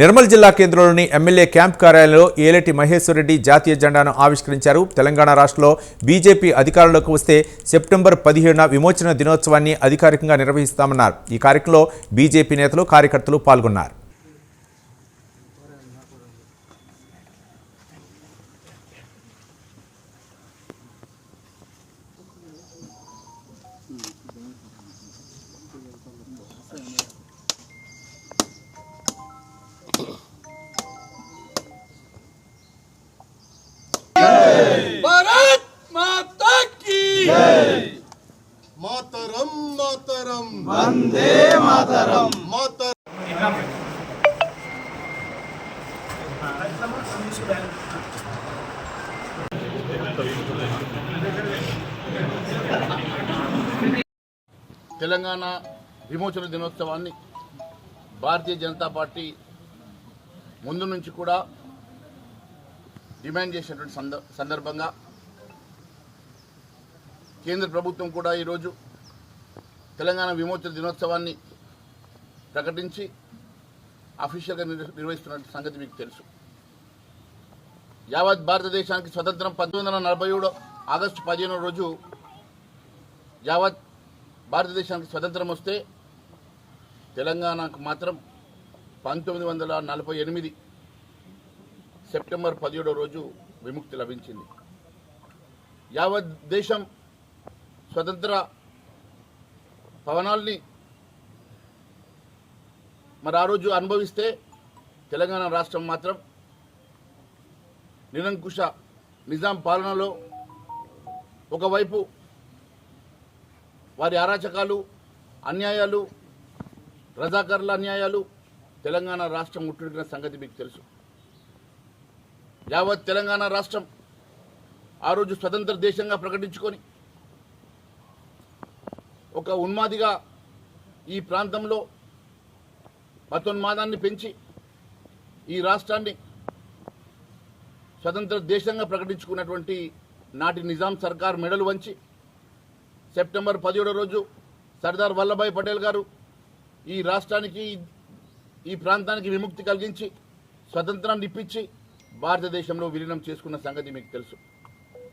నిర్మల్ జిల్లా కేంద్రంలోని MLA camp కార్యాలయంలో ఏలటి మహేశ్వరరెడ్డి జాతీయ జెండాను ఆవిష్కరించారు. తెలంగాణ రాష్ట్రంలో బీజేపీ అధికారంలోకి వస్తే సెప్టెంబర్ పదిహేడున విమోచన దినోత్సవాన్ని అధికారికంగా నిర్వహిస్తామన్నారు. ఈ కార్యక్రమంలో బీజేపీ నేతలు కార్యకర్తలు పాల్గొన్నారు. మాతరం మాతరం వందే మాతరం మాతరం తెలంగాణ విమోచన దినోత్సవాన్ని భారతీయ జనతా పార్టీ ముందు నుంచి కూడా డిమాండ్ చేసినటువంటి సంద- సందర్భంగా కేంద్ర ప్రభుత్వం కూడా ఈరోజు తెలంగాణ విమోచన దినోత్సవాన్ని ప్రకటించి అఫీషియల్గా నిర్వ- నిర్వహిస్తున్న సంగతి మీకు తెలుసు. యావత్ భారతదేశానికి స్వతంత్రం పంతొమ్మిది వందల నలభై ఏడు ఆగస్టు పదిహేనో రోజు యావత్ భారతదేశానికి స్వతంత్రం వస్తే తెలంగాణకు మాత్రం పంతొమ్మిది వందల నలభై ఎనిమిది సెప్టెంబర్ పదిహేడో రోజు విముక్తి లభించింది. యావత్ దేశం స్వతంత్ర భవనాల్ని మరి ఆ రోజు అనుభవిస్తే తెలంగాణ రాష్ట్రం మాత్రం నిరంకుశ నిజాం పాలనలో ఒకవైపు వారి అరాచకాలు అన్యాయాలు రజాకర్ల అన్యాయాలు తెలంగాణ రాష్ట్రం ముట్టుడిన సంగతి మీకు తెలుసు. యావత్ తెలంగాణ రాష్ట్రం ఆ రోజు స్వతంత్ర దేశంగా ప్రకటించుకొని ఒక ఉన్మాదిగా ఈ ప్రాంతంలో మతోన్మాదాన్ని పెంచి ఈ రాష్ట్రాన్ని స్వతంత్ర దేశంగా ప్రకటించుకున్నటువంటి నాటి నిజాం సర్కార్ మెడలు వంచి సెప్టెంబర్ పదిహేడో రోజు సర్దార్ వల్లభాయ్ పటేల్ గారు ఈ రాష్ట్రానికి ఈ ప్రాంతానికి విముక్తి కలిగించి స్వతంత్రాన్ని ఇప్పించి భారతదేశంలో విలీనం చేసుకున్న సంగతి మీకు తెలుసు.